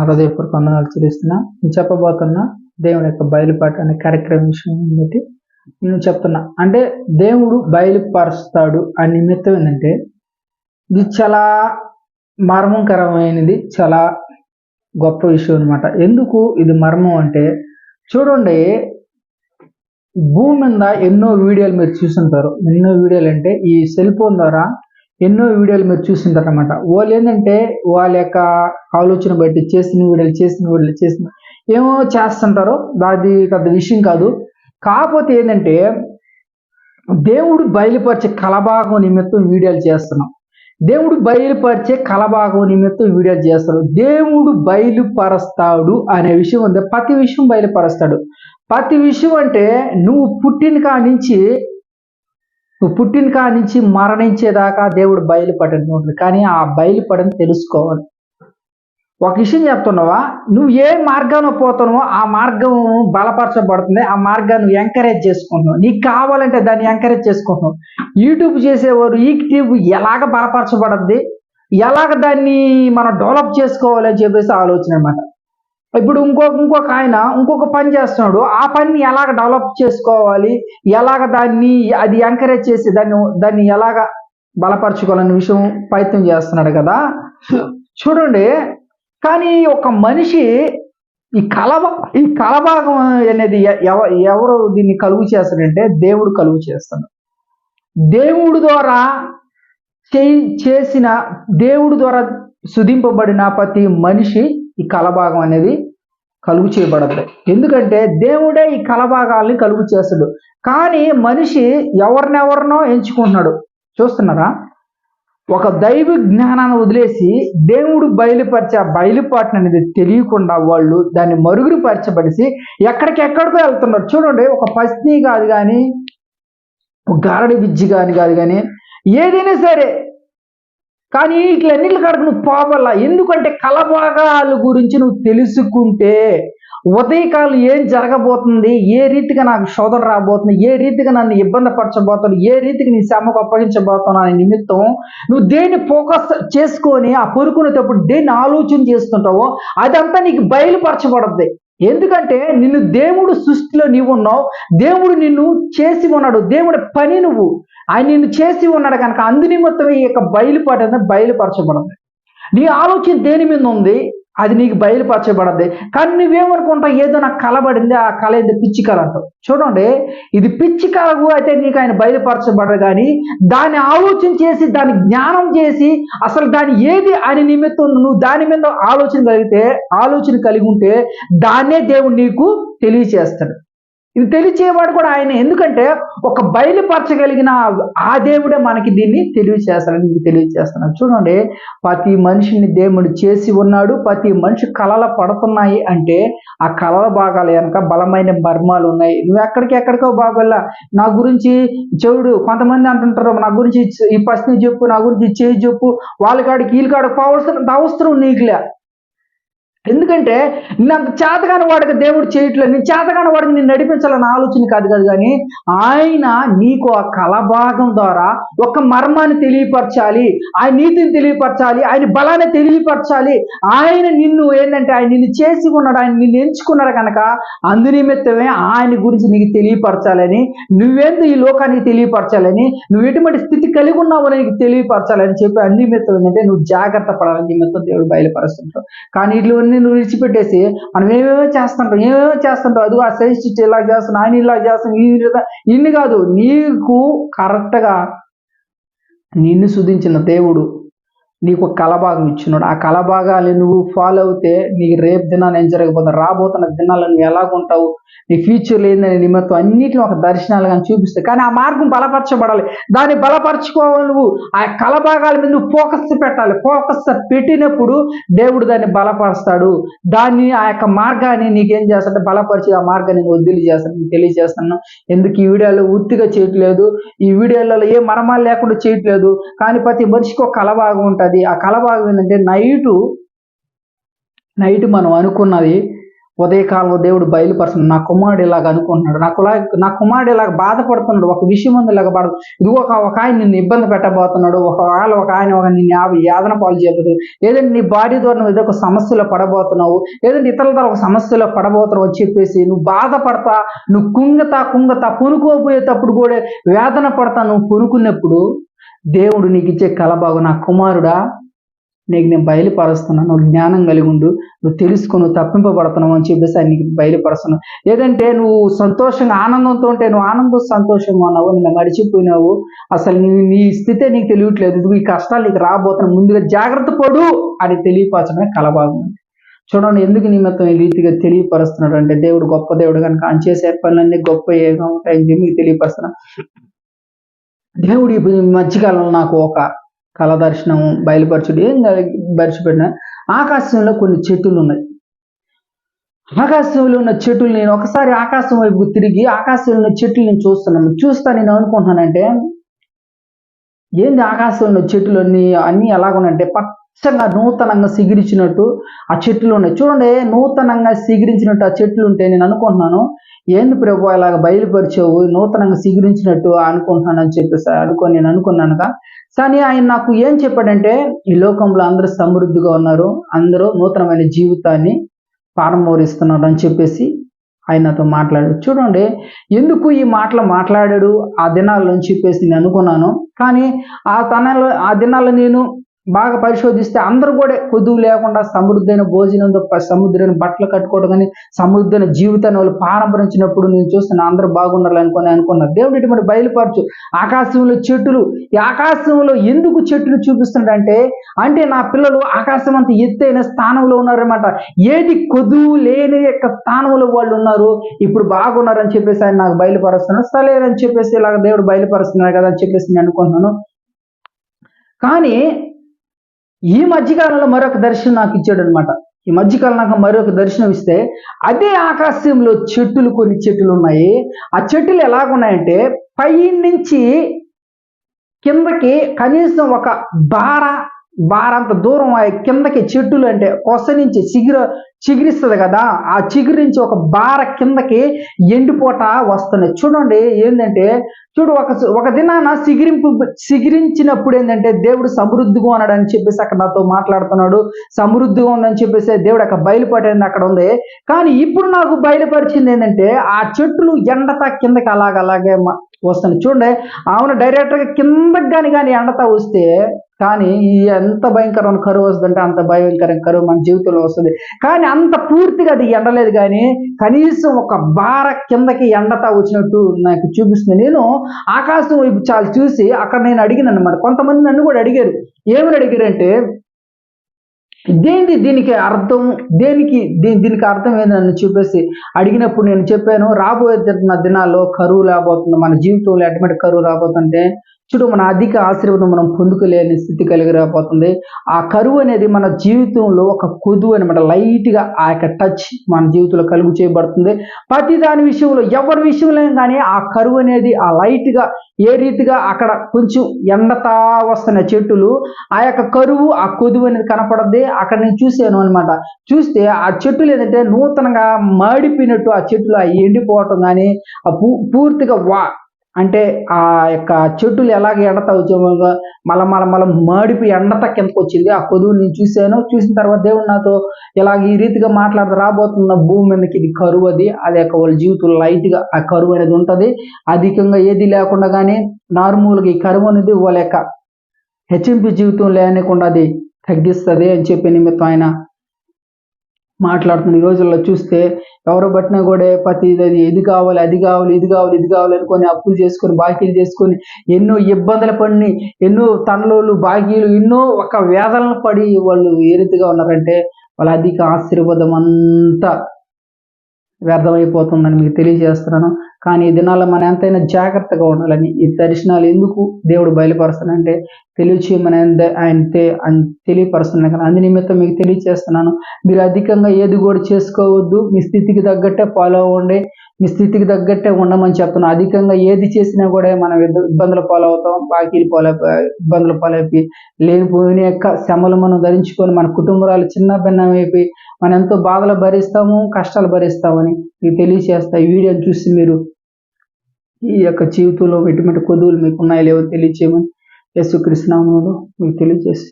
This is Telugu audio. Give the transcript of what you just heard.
హృదయపూర్వక వందనాలు చెల్లిస్తున్నా. నేను చెప్పబోతున్న దేవుని యొక్క బయలుపాటు అనే కార్యక్రమం విషయం బట్టి నేను చెప్తున్నా. అంటే దేవుడు బయలుపరుస్తాడు ఆ నిమిత్తం ఏంటంటే ఇది చాలా మర్మంకరమైనది చాలా గొప్ప విషయం అనమాట ఎందుకు ఇది మర్మం అంటే చూడండి భూమి మీద ఎన్నో వీడియోలు మీరు చూసుంటారు. ఎన్నో వీడియోలు అంటే ఈ సెల్ ఫోన్ ద్వారా ఎన్నో వీడియోలు మీరు చూసింటారనమాట వాళ్ళు ఏంటంటే వాళ్ళ యొక్క ఆలోచన బట్టి చేసిన వీడియోలు చేసిన వీడియోలు చేసిన ఏమో చేస్తుంటారో అది పెద్ద విషయం కాదు. కాకపోతే ఏంటంటే దేవుడు బయలుపరిచే కలభాగం నిమిత్తం వీడియోలు చేస్తున్నాం. దేవుడు బయలుపరిచే కలభాగం నిమిత్తం వీడియోలు చేస్తాడు దేవుడు బయలుపరుస్తాడు అనే విషయం ఉంది. ప్రతి విషయం బయలుపరుస్తాడు. ప్రతి విషయం అంటే నువ్వు పుట్టిన కాడి నుంచి నువ్వు పుట్టిన కాడి నుంచి మరణించేదాకా దేవుడు బయలుపడని ఉంటుంది కానీ ఆ బయలుపడని తెలుసుకోవాలి. ఒక విషయం చెప్తున్నావా? నువ్వు ఏ మార్గాన్ని పోతున్నావో ఆ మార్గం బలపరచబడుతుంది. ఆ మార్గాన్ని ఎంకరేజ్ చేసుకుంటున్నావు. నీకు కావాలంటే దాన్ని ఎంకరేజ్ చేసుకుంటున్నావు. యూట్యూబ్ చేసేవారు యూట్యూబ్ ఎలాగ బలపరచబడద్ది ఎలాగ దాన్ని మనం డెవలప్ చేసుకోవాలి అని చెప్పేసి ఆలోచన అనమాట ఇప్పుడు ఇంకొక ఇంకొక ఆయన ఇంకొక పని చేస్తున్నాడు. ఆ పనిని ఎలాగ డెవలప్ చేసుకోవాలి? ఎలాగ దాన్ని అది ఎంకరేజ్ చేసి దాన్ని దాన్ని ఎలాగ బలపరచుకోవాలనే విషయం ప్రయత్నం చేస్తున్నాడు కదా. చూడండి. కానీ ఒక మనిషి ఈ కలవ ఈ కలభాగం అనేది ఎవ- ఎవరు దీన్ని కలుగు చేస్తాడంటే దేవుడు కలుగు చేస్తాడు. దేవుడు ద్వారా చేయి చేసిన దేవుడు ద్వారా సుధింపబడిన ప్రతి మనిషి ఈ కలభాగం అనేది కలుగు చేయబడదు. ఎందుకంటే దేవుడే ఈ కలభాగాల్ని కలుగు చేస్తాడు. కానీ మనిషి ఎవరినెవరినో ఎంచుకుంటున్నాడు. చూస్తున్నారా? ఒక దైవ జ్ఞానాన్ని వదిలేసి దేవుడు బయలుపరిచే ఆ బయలుపాటును అనేది తెలియకుండా వాళ్ళు దాన్ని మరుగురు పరచబడిసి ఎక్కడికెక్కడికో వెళ్తున్నారు. చూడండి ఒక పస్ని కాదు కానీ ఒక గారడి బిజ్జి కాని కాదు కానీ ఏదైనా సరే కానీ ఇట్లన్నిటి కాడకు నువ్వు పోవల్ల ఎందుకంటే కలభాగాల గురించి నువ్వు తెలుసుకుంటే ఉదయకాలం ఏం జరగబోతుంది? ఏ రీతిగా నాకు శోధన రాబోతుంది? ఏ రీతిగా నన్ను ఇబ్బంది పరచబోతాను ఏ రీతిగా నీ శ్రమకు అప్పగించబోతున్నా అనే నిమిత్తం నువ్వు దేన్ని ఫోకస్ చేసుకొని ఆ పొరుకునేటప్పుడు దేన్ని ఆలోచన చేస్తుంటావో అదంతా నీకు బయలుపరచబడద్ది. ఎందుకంటే నిన్ను దేవుడు సృష్టిలో నీవు ఉన్నావు. దేవుడు నిన్ను చేసి ఉన్నాడు. దేవుడి పని నువ్వు. ఆయన నిన్ను చేసి ఉన్నాడు కనుక అందు నిమిత్తం ఈ యొక్క బయలుపాటు అనేది బయలుపరచబడింది నీ ఆలోచన దేని మీద ఉంది? అది నీకు బయలుపరచబడద్ది. కానీ నువ్వేమనుకుంటావు? ఏదో నాకు కలబడింది ఆ కళ ఏదో పిచ్చి కళ అంటావు. చూడండి ఇది పిచ్చి కళకు అయితే నీకు ఆయన బయలుపరచబడదు కానీ దాన్ని ఆలోచన చేసి దాన్ని జ్ఞానం చేసి అసలు దాని ఏది ఆయన నిమిత్తం నువ్వు దాని మీద ఆలోచన కలిగితే ఆలోచన కలిగి ఉంటే దాన్నే దేవుడు నీకు తెలియచేస్తాడు. ఇది తెలియచేవాడు కూడా ఆయన. ఎందుకంటే ఒక బయలుపరచగలిగిన ఆ దేవుడే మనకి దీన్ని తెలియచేస్తాడని మీకు తెలియచేస్తున్నాడు చూడండి ప్రతి మనిషిని దేవుడు చేసి ఉన్నాడు ప్రతి మనిషి కళల పడుతున్నాయి అంటే ఆ కళల భాగాలు వెనక బలమైన మర్మాలు ఉన్నాయి. నువ్వు ఎక్కడికి ఎక్కడికో బాగోల్లా నా గురించి చెవుడు కొంతమంది అంటుంటారు నా గురించి ఈ ప్రశ్న చెప్పు నా గురించి చేయి చెప్పు వాళ్ళ కాడికి వీళ్ళ కాడికి పోవాల్సిన అవసరం నీకులే. ఎందుకంటే నాకు చేతగాని వాడికి దేవుడు చేయట్లేదు. నీ చేతగాని వాడికి నేను నడిపించాలన్న ఆలోచన కాదు కాదు కానీ ఆయన నీకు ఆ కలభాగం ద్వారా ఒక మర్మాన్ని తెలియపరచాలి. ఆయన నీతిని తెలియపరచాలి. ఆయన బలాన్ని తెలియపరచాలి. ఆయన నిన్ను ఏంటంటే ఆయన నిన్ను చేసి ఉన్నాడు. ఆయన నిన్ను ఎంచుకున్నాడు కనుక అందు నిమిత్తమే ఆయన గురించి నీకు తెలియపరచాలని నువ్వేందు ఈ లోకానికి తెలియపరచాలని నువ్వు ఎటువంటి స్థితి కలిగి ఉన్నావు నీకు తెలియపరచాలని చెప్పి అందు నిమిత్తం ఏంటంటే నువ్వు జాగ్రత్త పడాలని నిమిత్తం దేవుడు బయలుపరుస్తుంటావు కానీ ఇట్లవన్నీ నువ్వు విడిచిపెట్టేసి మనం ఏమేమో చేస్తుంటాం ఏమేమో చేస్తుంటాం. అదిగో ఆ సైజ్ ఇలా చేస్తాను ఆయన ఇలా చేస్తాను ఈ ఇన్ని కాదు నీకు కరెక్ట్గా నిన్ను సుధించిన దేవుడు నీకు ఒక కలభాగం ఇచ్చినాడు ఆ కళభాగాలు నువ్వు ఫాలో అవుతే నీకు రేపు దినాన్ని ఏం జరగబోతుంది? రాబోతున్న దినాల్లో నువ్వు ఎలాగుంటావు నీ ఫ్యూచర్లో ఏందని నిమిత్తం అన్నిటిని ఒక దర్శనాలు కానీ చూపిస్తాయి. కానీ ఆ మార్గం బలపరచబడాలి. దాన్ని బలపరచుకోవాలి నువ్వు. ఆ కళభాగాల మీద నువ్వు ఫోకస్ పెట్టాలి. ఫోకస్ పెట్టినప్పుడు దేవుడు దాన్ని బలపరుస్తాడు. దాన్ని ఆ యొక్క మార్గాన్ని నీకేం చేస్తాడు? బలపరిచి ఆ మార్గాన్ని నువ్వు వదిలి చేస్తాను నేను తెలియజేస్తాను. ఎందుకు ఈ వీడియోలో ఉత్తిగా చేయట్లేదు? ఈ వీడియోలలో ఏ మరమాలు లేకుండా చేయట్లేదు. కానీ ప్రతి మనిషికి ఒక కళభాగం ఉంటుంది. ఆ కలభాగం ఏంటంటే నైటు నైట్ మనం అనుకున్నది ఉదయకాలంలో దేవుడు బయలుపరుస్తున్నాడు. నా కుమారుడు ఇలాగ అనుకుంటున్నాడు. నాకు నా కుమారుడు ఇలాగ బాధపడుతున్నాడు. ఒక విషయం ఉంది ఇలాగ బాధ ఇది ఒక ఒక ఆయన నిన్ను ఇబ్బంది పెట్టబోతున్నాడు. ఒకవేళ ఒక ఆయన ఒక నిన్ను యాభై యాదన పాలు చేయబోతుంది ఏదంటే నీ భార్య ద్వారా నువ్వు ఏదో ఒక సమస్యలో పడబోతున్నావు. ఏదంటే ఇతరుల ద్వారా ఒక సమస్యలో పడబోతున్నావు అని చెప్పేసి నువ్వు బాధపడతా నువ్వు కుంగతా కుంగతా పునుకోపోయేటప్పుడు కూడా వేదన పడతా నువ్వు పునుకున్నప్పుడు దేవుడు నీకు ఇచ్చే కలబాగు నా కుమారుడా నీకు నేను బయలుపరుస్తున్నాను నువ్వు జ్ఞానం కలిగి ఉండు. నువ్వు తెలుసుకుని నువ్వు తప్పింపబడుతున్నావు అని చెప్పేసి ఆయన నీకు బయలుపరుస్తున్నావు ఏదంటే నువ్వు సంతోషంగా ఆనందంతో ఉంటే నువ్వు ఆనందం సంతోషంగా ఉన్నావు నిన్న మడిచిపోయినావు. అసలు నీ నీ స్థితే నీకు తెలియట్లేదు. నువ్వు ఈ కష్టాలు నీకు రాబోతున్నావు ముందుగా జాగ్రత్త పడు అని తెలియపరచడమే కలబాగు. చూడండి ఎందుకు నిమిత్తం ఈ రీతిగా తెలియపరుస్తున్నాడు అంటే దేవుడు గొప్ప దేవుడు కనుక ఆయన చేసే పనులన్నీ గొప్ప ఏగా ఉంటాయని చెప్పి మీకు తెలియపరుస్తున్నాడు దేవుడు మధ్యకాలంలో నాకు ఒక కళ దర్శనం బయలుపరచుడు. ఏం బయలుపరిచిన ఆకాశంలో కొన్ని చెట్టులు ఉన్నాయి. ఆకాశంలో ఉన్న చెట్లు నేను ఒకసారి ఆకాశం వైపు తిరిగి ఆకాశంలో ఉన్న చెట్లు నేను చూస్తున్నాను. చూస్తా నేను అనుకుంటున్నానంటే ఏంది ఆకాశంలో ఉన్న చెట్లు అన్ని అన్ని ఎలాగున్నాయంటే పచ్చగా నూతనంగా సిగిరించినట్టు ఆ చెట్లు ఉన్నాయి. చూడండి నూతనంగా సిగిరించినట్టు ఆ చెట్లు ఉంటే నేను అనుకుంటున్నాను ఏంది ప్రభు ఇలాగ బయలుపరిచావు నూతనంగా సిగిరించినట్టు అనుకుంటున్నాను అని చెప్పేసి అనుకొని నేను అనుకున్నాను కానీ ఆయన నాకు ఏం చెప్పాడంటే ఈ లోకంలో అందరూ సమృద్ధిగా ఉన్నారు అందరూ నూతనమైన జీవితాన్ని పారంభరిస్తున్నారు అని చెప్పేసి ఆయనతో మాట్లాడాడు. చూడండి ఎందుకు ఈ మాటలు మాట్లాడాడు ఆ దినాల్లో చెప్పేసి నేను అనుకున్నాను. కానీ ఆ తనలో ఆ దినాల్లో నేను బాగా పరిశోధిస్తే అందరూ కూడా కొద్దువు లేకుండా సమృద్ధైన భోజనంతో సముద్రమైన బట్టలు కట్టుకోవడం కానీ సమృద్ధైన జీవితాన్ని వాళ్ళు పారంపరించినప్పుడు నేను చూస్తే అందరూ బాగున్నారు అనుకుని అనుకున్నారు. దేవుడు ఇటువంటి బయలుపరచు. ఆకాశంలో చెట్టులు ఈ ఆకాశంలో ఎందుకు చెట్టులు చూపిస్తున్నాడంటే అంటే నా పిల్లలు ఆకాశం అంత ఎత్తైన స్థానంలో ఉన్నారనమాట ఏది కొదువు లేని యొక్క స్థానంలో వాళ్ళు ఉన్నారు ఇప్పుడు బాగున్నారని చెప్పేసి ఆయన నాకు బయలుపరుస్తున్నాడు సరేనని చెప్పేసి ఇలాగ దేవుడు బయలుపరుస్తున్నాడు కదా అని చెప్పేసి నేను అనుకుంటున్నాను. కానీ ఈ మధ్యకాలంలో మరొక దర్శనం నాకు ఇచ్చాడు అనమాట ఈ మధ్యకాలం నాకు మరొక దర్శనం ఇస్తే అదే ఆకాశంలో చెట్టులు కొన్ని చెట్లు ఉన్నాయి. ఆ చెట్టులు ఎలాగున్నాయంటే పై నుంచి కిందకి కనీసం ఒక బార బారంత దూరం కిందకి చెట్టులు అంటే కొస నుంచి చిగురు చిగురిస్తుంది కదా ఆ చిగురు నుంచి ఒక బార కిందకి ఎండిపోట వస్తున్నాయి. చూడండి ఏంటంటే చూడు ఒక ఒక దినాన సిగిరింపు సిగిరించినప్పుడు ఏంటంటే దేవుడు సమృద్ధిగా ఉన్నాడు అని చెప్పేసి అక్కడ నాతో మాట్లాడుతున్నాడు. సమృద్ధిగా ఉందని చెప్పేసి దేవుడు అక్కడ బయలుపడింది అక్కడ ఉంది. కానీ ఇప్పుడు నాకు బయలుపరిచింది ఏంటంటే ఆ చెట్లు ఎండత కిందకి అలాగ అలాగే వస్తుంది. చూడండి అవును డైరెక్ట్గా కిందకి కానీ కానీ ఎండతా వస్తే కానీ ఈ ఎంత భయంకరమైన కరువు వస్తుందంటే అంత భయంకరమైన కరువు మన జీవితంలో వస్తుంది. కానీ అంత పూర్తిగా అది ఎండలేదు కానీ కనీసం ఒక బార కిందకి ఎండతా వచ్చినట్టు నాకు చూపిస్తుంది. నేను ఆకాశం వైపు చాలా చూసి అక్కడ నేను అడిగిన అనమాట కొంతమంది నన్ను కూడా అడిగారు. ఏమని అడిగారంటే దేని దీనికి అర్థం దేనికి దీనికి అర్థం ఏంది నన్ను చూపేసి అడిగినప్పుడు నేను చెప్పాను రాబోయే దినాల్లో కరువు రాబోతుంది మన జీవితంలో ఎటువంటి కరువు రాబోతుంటే చూడు మన అధిక ఆశీర్వాదం మనం పొందుకోలేని స్థితి కలిగిపోతుంది ఆ కరువు అనేది మన జీవితంలో ఒక కొదువు అనమాట లైట్గా ఆ యొక్క టచ్ మన జీవితంలో కలుగు చేయబడుతుంది. ప్రతి దాని విషయంలో ఎవరి విషయంలో కానీ ఆ కరువు అనేది ఆ లైట్గా ఏ రీతిగా అక్కడ కొంచెం ఎండతా వస్తున్న చెట్టులు ఆ యొక్క కరువు ఆ కొదువు అనేది కనపడద్ది. అక్కడ నేను చూసాను అనమాట చూస్తే ఆ చెట్టులు ఏంటంటే నూతనంగా మాడిపోయినట్టు ఆ చెట్లు ఎండిపోవటం కానీ పూర్తిగా వా అంటే ఆ యొక్క చెట్టులు ఎలాగ ఎండత వచ్చామో మళ్ళీ మల మళ్ళీ మాడిపి ఎండత కిందకు వచ్చింది. ఆ కొదువు నేను చూశాను. చూసిన తర్వాత దేవుడు నాతో ఇలాగ ఈ రీతిగా మాట్లాడుతూ రాబోతున్న భూమి మీదకి ఇది కరువు అది. అది యొక్క వాళ్ళ జీవితంలో లైట్గా ఆ కరువు అనేది ఉంటుంది. అధికంగా ఏది లేకుండా కానీ నార్మల్గా ఈ కరువు అనేది వాళ్ళ యొక్క హెచ్ఎంపి జీవితం లేనికుండా అది తగ్గిస్తుంది అని చెప్పే నిమిత్తం ఆయన మాట్లాడుతున్న ఈ రోజుల్లో చూస్తే ఎవరు పట్టినా కూడా ప్రతి ఇది కావాలి అది కావాలి ఇది కావాలి ఇది కావాలి అనుకొని అప్పులు చేసుకొని బాకీలు చేసుకొని ఎన్నో ఇబ్బందులు పడి ఎన్నో తనలోళ్ళు బాకీలు ఎన్నో ఒక వేదనలు పడి వాళ్ళు ఏ రీతిగా ఉన్నారంటే వాళ్ళ అధిక ఆశీర్వాదం అంతా వ్యర్థమైపోతుందని మీకు తెలియజేస్తున్నాను. కానీ ఈ దినాల్లో మనం ఎంతైనా జాగ్రత్తగా ఉండాలని ఈ దర్శనాలు ఎందుకు దేవుడు బయలుపరుస్తానంటే తెలియచేయమని ఆయన ద- ఆయన తె- తెలియపరుస్తున్నాను అందు నిమిత్తం మీకు తెలియచేస్తున్నాను. మీరు అధికంగా ఏది కూడా చేసుకోవద్దు. మీ స్థితికి తగ్గట్టే ఫాలో అవ్వండి. మీ స్థితికి తగ్గట్టే ఉండమని చెప్తున్నాను. అధికంగా ఏది చేసినా కూడా మనం ఇబ్బందులు ఫాలో పాలవుతాం బాకీలు పాలైపోయి ఇబ్బందులు పాలైపోయి లేనిపోయిన యొక్క శ్రమలు మనం ధరించుకొని మన కుటుంబాలు చిన్న భిన్నమైపోయి మనం ఎంతో బాధలు భరిస్తాము కష్టాలు భరిస్తామని మీకు తెలియచేస్తా ఈ వీడియోని చూసి మీరు ఈ యొక్క జీవితంలో ఎటువంటి కొదువులు మీకు ఉన్నాయో లేవో తెలియచేయమని యేసుకృష్ణనామంలో మీకు తెలియజేసి